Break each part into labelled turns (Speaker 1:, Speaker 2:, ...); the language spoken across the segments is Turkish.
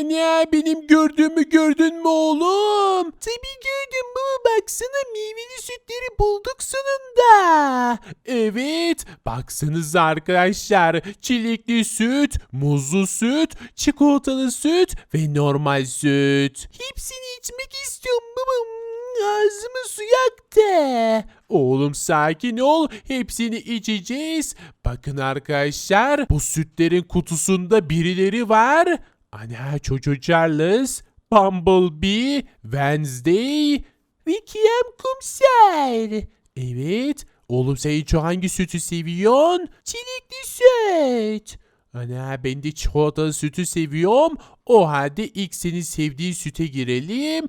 Speaker 1: Ana benim gördüğümü gördün mü oğlum? Tabii gördüm baba baksana meyveli sütleri bulduk sonunda. Evet baksanıza arkadaşlar çilekli süt, muzlu süt, çikolatalı süt ve normal süt. Hepsini içmek istiyorum baba. Ağzımı su yaktı. Oğlum sakin ol. Hepsini içeceğiz. Bakın arkadaşlar bu sütlerin kutusunda birileri var. Ana Çocuğu Charles, Bumblebee, Wednesday ve Kiem Kumser. Evet. Oğlum sen o hangi sütü seviyorsun? Çilekli süt. Ana ben de çikolatalı sütü seviyorum. O halde ilk senin sevdiğin süte girelim.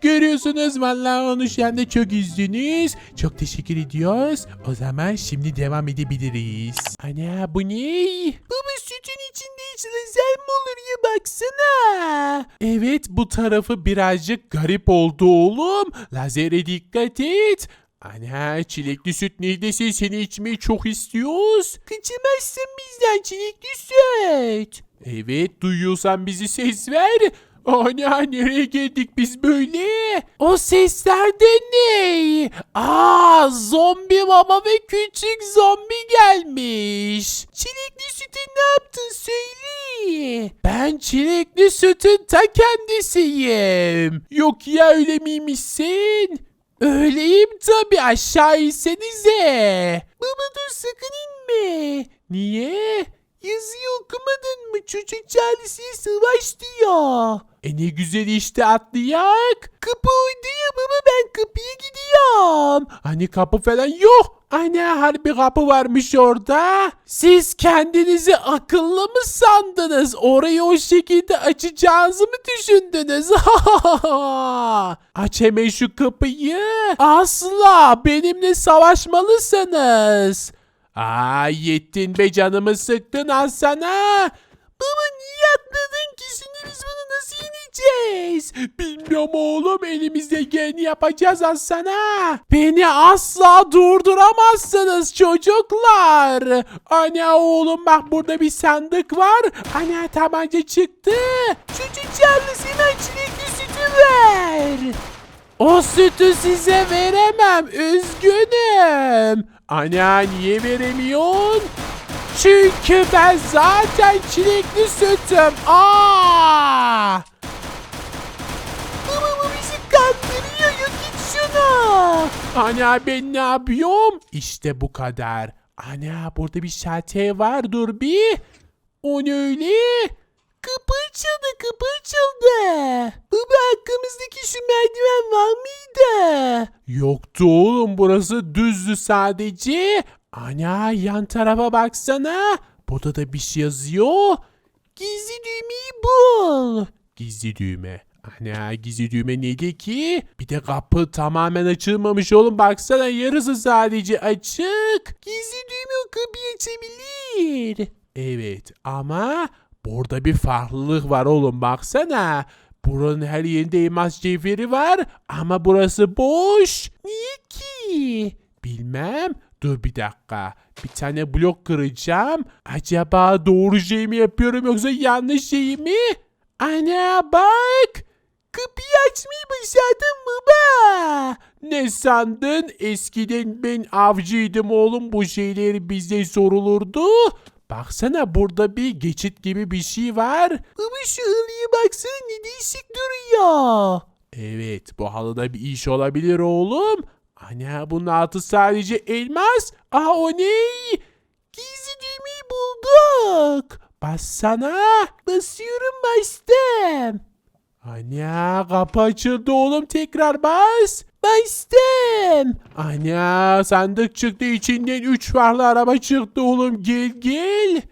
Speaker 1: Görüyorsunuz vallahi onu şu anda çok üzdünüz. Çok teşekkür ediyoruz. O zaman şimdi devam edebiliriz. Ana bu ne? Baba sütün içinde hiç lazer mi olur ya baksana. Evet bu tarafı birazcık garip oldu oğlum. Lazere dikkat et. Ana çilekli süt neredesin seni içmeyi çok istiyoruz. Kaçamazsın bizden çilekli süt. Evet duyuyorsan bizi ses ver. Ana nereye geldik biz böyle? O sesler de ne? Aa zombi baba ve küçük zombi gelmiş. Çilekli sütü ne yaptın söyle. Ben çilekli sütün ta kendisiyim. Yok ya öyle miymişsin? Öyleyim tabi aşağı insenize. Baba dur sakın inme. Niye? Yazıyı okumadın mı? Çocuk Charles'e savaş diyor. E ne güzel işte atlayak. Kapı oydu ya baba ben kapıya gidiyorum. Hani kapı falan yok. Ana harbi kapı varmış orada. Siz kendinizi akıllı mı sandınız? Orayı o şekilde açacağınızı mı düşündünüz? Aç hemen şu kapıyı. Asla benimle savaşmalısınız. Aa yettin be canımı sıktın al sana. Baba niye atladın ki şimdi biz bunu nasıl yeneceğiz? Bilmiyorum oğlum elimizde geleni yapacağız sana. Beni asla durduramazsınız çocuklar. Ana oğlum bak burada bir sandık var. Ana tabanca çıktı. Çocuk Charles hemen çilekli sütü ver. O sütü size veremem. Üzgünüm. Ana niye veremiyorsun? Çünkü ben zaten çilekli sütüm. Aa! Baba bu bizi kandırıyor. Yok git şunu. Ana ben ne yapıyorum? İşte bu kadar. Ana burada bir şalter var. Dur bir. O ne öyle? Kapı açıldı, kapı açıldı. Baba arkamızdaki şu merdiven var mıydı? Yoktu oğlum, burası düzdü sadece. Ana yan tarafa baksana. Burada da bir şey yazıyor. Gizli düğmeyi bul. Gizli düğme. Ana gizli düğme neydi ki? Bir de kapı tamamen açılmamış oğlum. Baksana yarısı sadece açık. Gizli düğme o kapıyı açabilir. Evet ama burada bir farklılık var oğlum baksana. Buranın her yerinde elmas cevheri var ama burası boş. Niye ki? Bilmem. Dur bir dakika. Bir tane blok kıracağım. Acaba doğru şey mi yapıyorum yoksa yanlış şey mi? Ana bak. Kapıyı açmayı başardın baba. Ne sandın? Eskiden ben avcıydım oğlum. Bu şeyler bize sorulurdu. Baksana burada bir geçit gibi bir şey var. Baba şu halıya baksana ne değişik duruyor. Evet bu halıda bir iş olabilir oğlum. Ana bunun altı sadece elmas. Aa o ne? Gizli düğmeyi bulduk. Bassana. Basıyorum bastım. Ana kapı açıldı oğlum tekrar bas. Bastım. Ana sandık çıktı içinden üç farklı araba çıktı oğlum gel gel.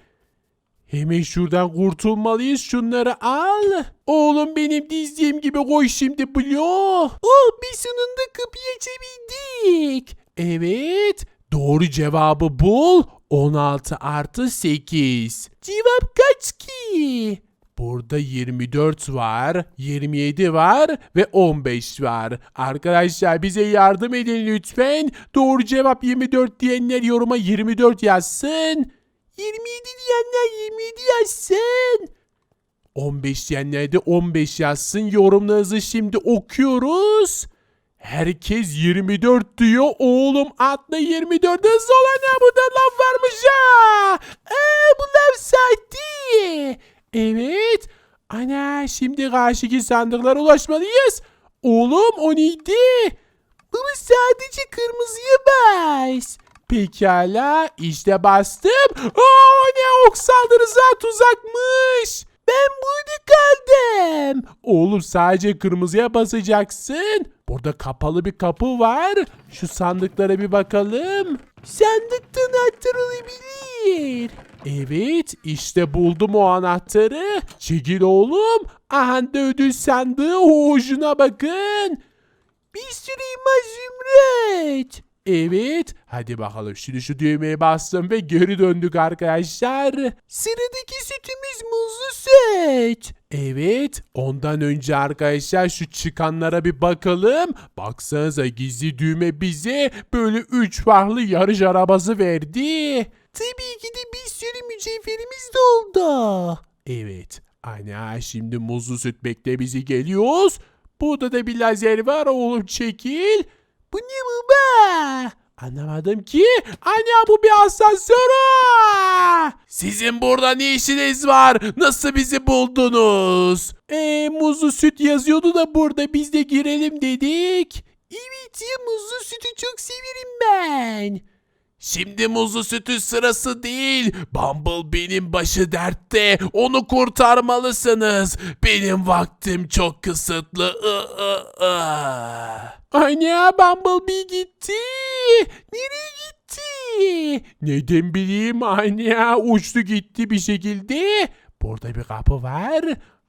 Speaker 1: Hemen şuradan kurtulmalıyız. Şunları al. Oğlum benim dizdiğim gibi koy şimdi bloğu. Oh bir sonunda kapıyı açabildik. Evet. Doğru cevabı bul. 16 artı 8. Cevap kaç ki? Burada 24 var, 27 var ve 15 var. Arkadaşlar bize yardım edin lütfen. Doğru cevap 24 diyenler yoruma 24 yazsın. 27 diyenler 27 yazsın. 15 diyenler de 15 yazsın. Yorumlarınızı şimdi okuyoruz. Herkes 24 diyor. Oğlum atla 24 hızlı olan ya burada laf varmış ha. Ee, bu laf sahte. Evet. Ana şimdi karşıki sandıklara ulaşmalıyız. Oğlum o neydi? Baba sadece kırmızıya bas. Pekala işte bastım. Aa ne ok tuzakmış. Ben burada kaldım. Oğlum sadece kırmızıya basacaksın. Burada kapalı bir kapı var. Şu sandıklara bir bakalım. Sandıkta anahtar olabilir. Evet işte buldum o anahtarı. Çekil oğlum. Aha ödül sandığı hoşuna bakın. Bir sürü elmas zümrüt. Evet. Hadi bakalım. Şimdi şu düğmeye bastım ve geri döndük arkadaşlar. Sıradaki sütümüz muzlu süt. Evet. Ondan önce arkadaşlar şu çıkanlara bir bakalım. Baksanıza gizli düğme bize böyle 3 farklı yarış arabası verdi. Tabii ki de bir sürü mücevherimiz de oldu. Evet. Ana şimdi muzlu süt bekle bizi geliyoruz. Burada da bir lazer var oğlum çekil. Bu ne baba? Anlamadım ki. Ana bu bir asansör. Sizin burada ne işiniz var? Nasıl bizi buldunuz? Eee muzlu süt yazıyordu da burada biz de girelim dedik. Evet ya muzlu sütü çok severim ben. Şimdi muzlu sütün sırası değil. Bumblebee'nin başı dertte. Onu kurtarmalısınız. Benim vaktim çok kısıtlı. I, I, I. Anne Bumblebee gitti. Nereye gitti? Neden bileyim anne uçtu gitti bir şekilde. Burada bir kapı var.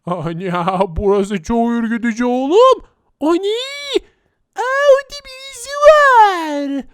Speaker 1: Anne burası çok ürkütücü oğlum. Anne. Aa orada birisi var.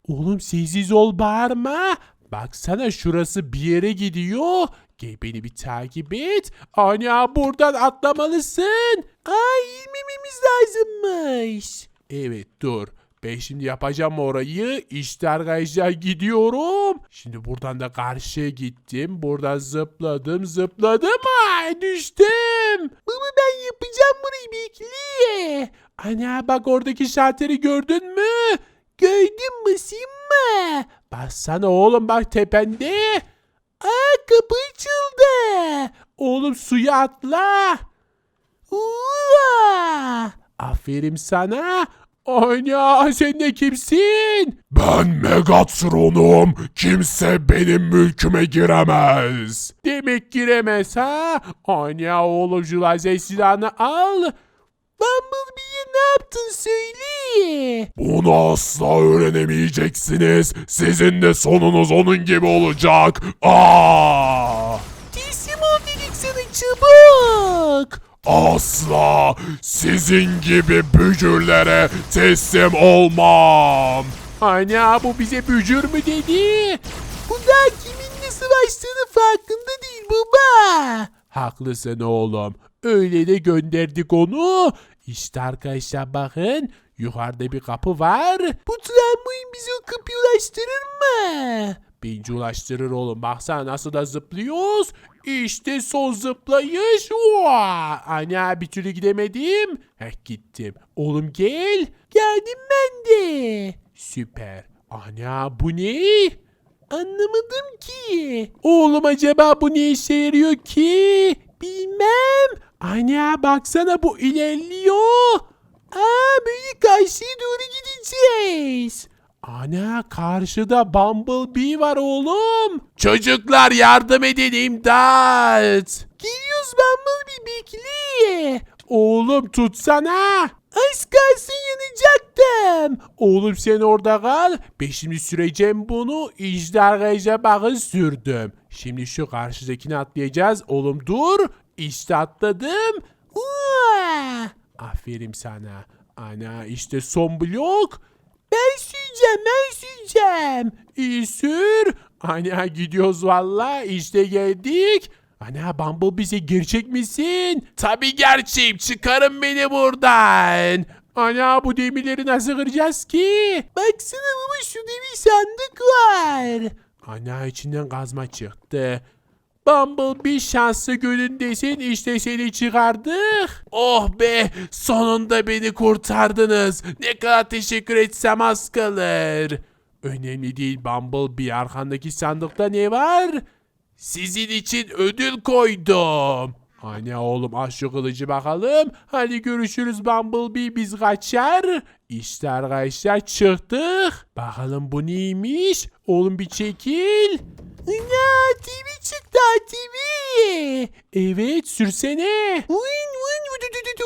Speaker 1: Oğlum sessiz ol bağırma. Baksana şurası bir yere gidiyor. Gel beni bir takip et. Ana buradan atlamalısın. Aa inmememiz lazımmış. Evet dur. Ben şimdi yapacağım orayı. İşte arkadaşlar gidiyorum. Şimdi buradan da karşıya gittim. Buradan zıpladım zıpladım. Ay düştüm. Baba ben yapacağım burayı bekle. Ana bak oradaki şalteri gördün mü? Gördüm basayım mı? Bassana oğlum bak tepende. Aa kapı açıldı. Oğlum suya atla. Uaa! Aferin sana. Ana sen de kimsin?
Speaker 2: Ben Megatron'um. Kimse benim mülküme giremez.
Speaker 1: Demek giremez ha? Ana oğlum şu lazer silahını al. Bumblebee'ye ne yaptın
Speaker 2: Bunu asla öğrenemeyeceksiniz. Sizin de sonunuz onun gibi olacak. Aa!
Speaker 1: Teslim ol dedik sana çabuk.
Speaker 2: Asla sizin gibi bücürlere teslim olmam.
Speaker 1: Ana bu bize bücür mü dedi? Bu da kiminle savaştığını farkında değil baba. Haklısın oğlum. Öyle de gönderdik onu. İşte arkadaşlar bakın. Yukarıda bir kapı var. Bu tramvayın bizi o kapıya ulaştırır mı? Bence ulaştırır oğlum. Baksana nasıl da zıplıyoruz. İşte son zıplayış. Oha! Ana bir türlü gidemedim. Heh gittim. Oğlum gel. Geldim ben de. Süper. Ana bu ne? Anlamadım ki. Oğlum acaba bu ne işe yarıyor ki? Bilmem. Ana baksana bu ilerliyor. Aa böyle karşıya doğru gideceğiz. Ana karşıda Bumblebee var oğlum. Çocuklar yardım edin imdat. Geliyoruz Bumblebee bekle. Oğlum tutsana. Az kalsın yanacaktım. Oğlum sen orada kal. Ben şimdi süreceğim bunu. Arkadaşlar bakın sürdüm. Şimdi şu karşıdakini atlayacağız. Oğlum dur. İşte atladım. Aferin sana. Ana işte son blok. Ben süreceğim ben süreceğim. İyi sür. Ana gidiyoruz valla işte geldik. Ana Bumblebee sen gerçek misin? Tabi gerçeğim çıkarın beni buradan. Ana bu demirleri nasıl kıracağız ki? Baksana baba şurada bir sandık var. Ana içinden kazma çıktı. Bumblebee şanslı günündesin işte seni çıkardık. Oh be sonunda beni kurtardınız. Ne kadar teşekkür etsem az kalır. Önemli değil Bumblebee arkandaki sandıkta ne var? Sizin için ödül koydum. Anne oğlum aç şu kılıcı bakalım. Hadi görüşürüz Bumblebee biz kaçar. İşte arkadaşlar çıktık. Bakalım bu neymiş? Oğlum bir çekil. Ya TV çıktı TV. Evet sürsene. Vın vı du du du du.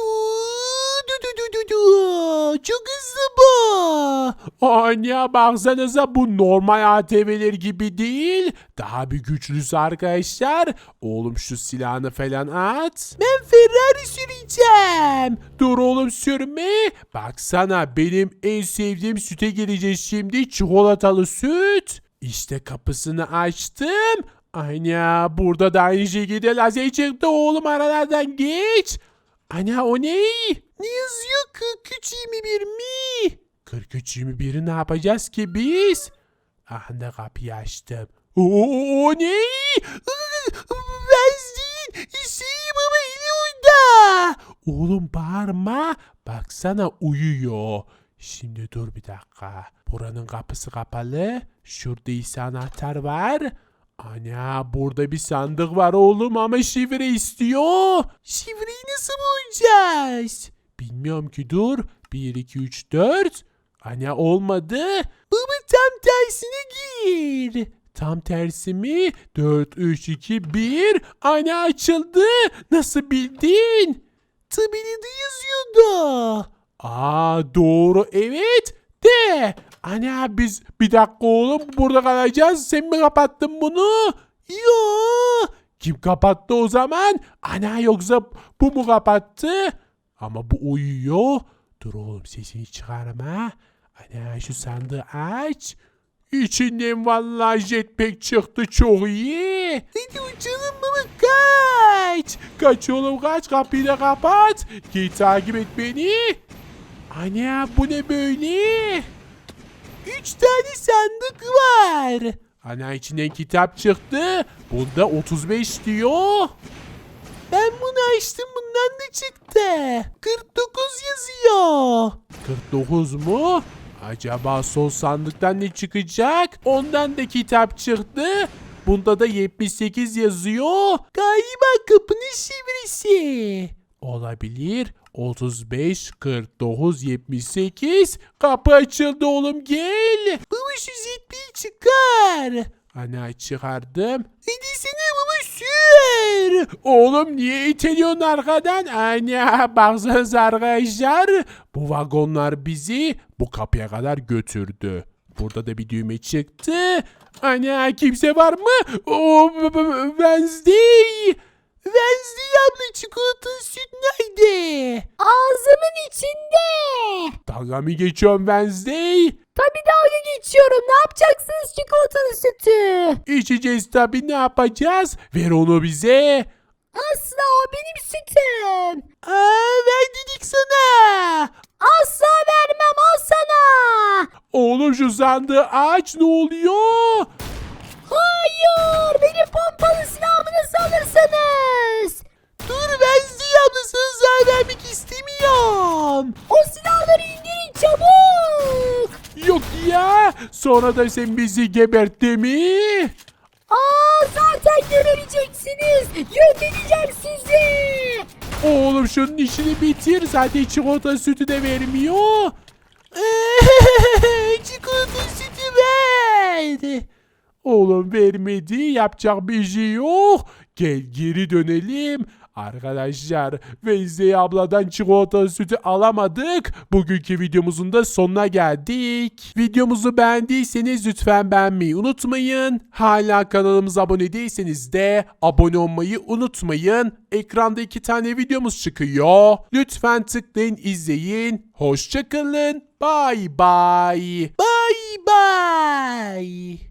Speaker 1: Du du du du du. Çok hızlı bu. Anne baksanıza bu normal ATV'ler gibi değil. Daha bir güçlüsü arkadaşlar. Oğlum şu silahını falan at. Ben Ferrari süreceğim. Dur oğlum sürme. Baksana benim en sevdiğim süte gireceğiz şimdi. Çikolatalı süt. İşte kapısını açtım. Ana burada da aynı şekilde lazer çıktı oğlum aralardan geç. Ana o ne? Ne yazıyor 4321 mi? 4321'i ne yapacağız ki biz? Aha kapıyı açtım. Oo, o ne? Benzin. Hüseyin baba eli orada. Oğlum bağırma. Baksana uyuyor. Şimdi dur bir dakika. Buranın kapısı kapalı. Şurada ise anahtar var. Ana burada bir sandık var oğlum ama şifre istiyor. Şifreyi nasıl bulacağız? Bilmiyorum ki dur. 1, 2, 3, 4. Ana olmadı. Baba tam tersine gir. Tam tersi mi? 4, 3, 2, 1. Ana açıldı. Nasıl bildin? Tabelada yazıyordu. Aa doğru evet. De. Ana biz bir dakika oğlum burada kalacağız. Sen mi kapattın bunu? Yo. Kim kapattı o zaman? Ana yoksa bu mu kapattı? Ama bu uyuyor. Dur oğlum sesini çıkarma. Ana şu sandığı aç. İçinden vallahi jetpack çıktı çok iyi. Hadi uçalım baba kaç. Kaç oğlum kaç kapıyı da kapat. Git takip et beni. Ana bu ne böyle? Üç tane sandık var. Ana içinden kitap çıktı. Bunda 35 diyor. Ben bunu açtım bundan da çıktı. 49 yazıyor. 49 mu? Acaba sol sandıktan ne çıkacak? Ondan da kitap çıktı. Bunda da 78 yazıyor. Galiba kapının şifresi. Olabilir. 35, 49, 78. Kapı açıldı oğlum gel. Baba şu zitliği çıkar. Ana çıkardım. Hadi sana baba sür. Oğlum niye iteliyorsun arkadan? Ana baksanıza arkadaşlar. Bu vagonlar bizi bu kapıya kadar götürdü. Burada da bir düğme çıktı. Ana kimse var mı? B- Wednesday. Wednesday abla çikolatalı süt nerede?
Speaker 3: Ağzımın içinde.
Speaker 1: Dalga mı geçiyorsun Wednesday?
Speaker 3: Tabii dalga geçiyorum. Ne yapacaksınız çikolatalı sütü?
Speaker 1: İçeceğiz tabii ne yapacağız? Ver onu bize.
Speaker 3: Asla o benim sütüm.
Speaker 1: Aa ver dedik sana.
Speaker 3: Asla vermem al sana.
Speaker 1: Oğlum şu sandığı aç ne oluyor?
Speaker 3: Hayır. Benim pompalı silahımı
Speaker 1: Sonra da sen bizi gebertti mi?
Speaker 3: Aa zaten gebereceksiniz. Yok edeceğim sizi.
Speaker 1: Oğlum şunun işini bitir. Zaten çikolata sütü de vermiyor. çikolata sütü ver. Oğlum vermedi. Yapacak bir şey yok. Gel geri dönelim. Arkadaşlar Wednesday abladan çikolatalı sütü alamadık. Bugünkü videomuzun da sonuna geldik. Videomuzu beğendiyseniz lütfen beğenmeyi unutmayın. Hala kanalımıza abone değilseniz de abone olmayı unutmayın. Ekranda iki tane videomuz çıkıyor. Lütfen tıklayın izleyin. Hoşçakalın. Bye bye. Bye bye.